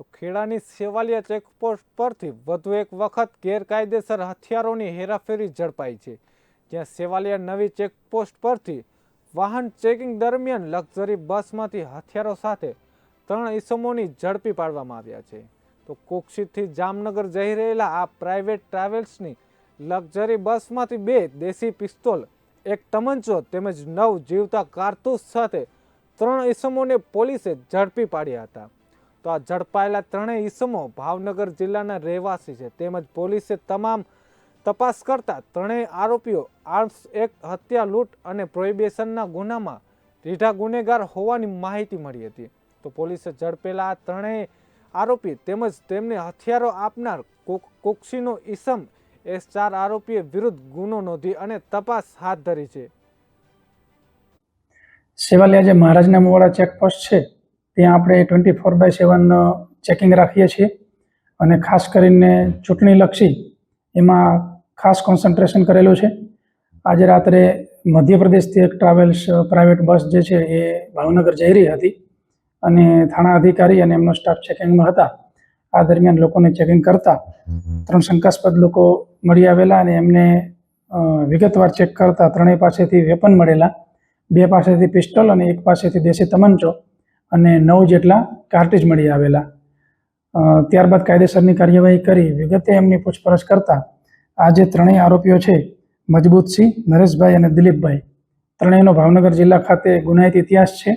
તો ખેડાની સેવાલિયા ચેકપોસ્ટ પરથી વધુ એક વખત ગેરકાયદેસર હથિયારોની હેરાફેરી ઝડપાઈ છે, જ્યાં સેવાલિયા નવી ચેકપોસ્ટ પરથી વાહન ચેકિંગ દરમિયાન લક્ઝરી બસમાંથી હથિયારો સાથે ત્રણ ઇસમોની ઝડપી પાડવામાં આવ્યા છે. તો કોક્ષીથી જામનગર જઈ રહેલા આ પ્રાઇવેટ ટ્રાવેલ્સની લક્ઝરી બસમાંથી બે દેશી પિસ્તોલ, એક તમંચો તેમજ નવ જીવતા કારતૂસ સાથે ત્રણ ઈસમોને પોલીસે ઝડપી પાડ્યા હતા. તો આ ઝડપાયેલા ત્રણેય ઈસમો ભાવનગર જિલ્લાના રહેવાસી છે. તેમજ પોલીસે તમામ તપાસ કરતા ત્રણેય આરોપીઓ આર્મ્સ એક હત્યા, લૂંટ અને પ્રોહિબિશનના ગુનામાં રીઢા ગુનેગાર હોવાની માહિતી મળી હતી. તો પોલીસે ઝડપેલા આ ત્રણેય આરોપી તેમજ તેમને હથિયારો આપનાર કોક- કોક્ષીનો ઈસમ એ ચાર આરોપીએ વિરુદ્ધ ગુનો નોંધી અને તપાસ હાથ ધરી છે. સેવાલિયા જે મહારાજના મોવાડા ચેકપોસ્ટ છે ત્યાં આપણે twenty four by seven checking રાખીએ છીએ. અને ખાસ કરીને ચૂંટણીલક્ષી એમાં ખાસ કોન્સન્ટ્રેશન કરેલું છે. આજે રાત્રે મધ્યપ્રદેશથી એક ટ્રાવેલ્સ પ્રાઇવેટ બસ જે છે એ ભાવનગર જઈ રહી હતી. અને થાણા અધિકારી અને એમનો સ્ટાફ ચેકિંગમાં હતા. આ દરમિયાન લોકોને ચેકિંગ કરતા ત્રણ શંકાસ્પદ લોકો મળી આવેલા અને એમને વિગતવાર ચેક કરતા ત્રણેય પાસેથી વેપન મળેલા. બે પાસેથી પિસ્ટલ અને એક પાસેથી દેશી તમંચો. અને નવ જેટલા કાર્ટેજ મળી આવેલા. ત્યારબાદ કાયદેસરની કાર્યવાહી કરી વિગતે એમની પૂછપરછ કરતા આ જે ત્રણેય આરોપીઓ છે, મજબૂતસિંહ, નરેશભાઈ અને દિલીપભાઈ. ત્રણેયનો ભાવનગર જિલ્લા ખાતે ગુનાહિત ઇતિહાસ છે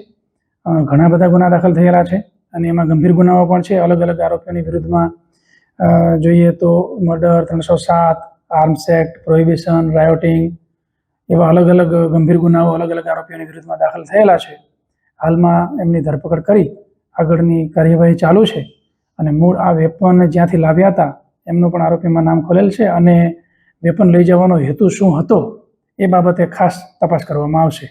ઘણા બધા ગુના દાખલ થયેલા છે અને એમાં ગંભીર ગુનાઓ પણ છે. અલગ અલગ આરોપીઓની વિરુદ્ધમાં જોઈએ તો મર્ડર ત્રણસો સાત આર્મ્સ એક્ટ પ્રોહિબિશન રાયોટિંગ એવા અલગ અલગ ગંભીર ગુનાઓ અલગ અલગ આરોપીઓની વિરુદ્ધમાં દાખલ થયેલા છે. હાલમાં એમની ધરપકડ કરી આગળની કાર્યવાહી ચાલુ છે. અને મૂળ આ વેપન જ્યાંથી લાવ્યા હતા, એમનું પણ આરોપીમાં નામ ખોલેલ છે અને વેપન લઈ જવાનો હેતુ શું હતો એ બાબતે ખાસ તપાસ કરવામાં આવશે.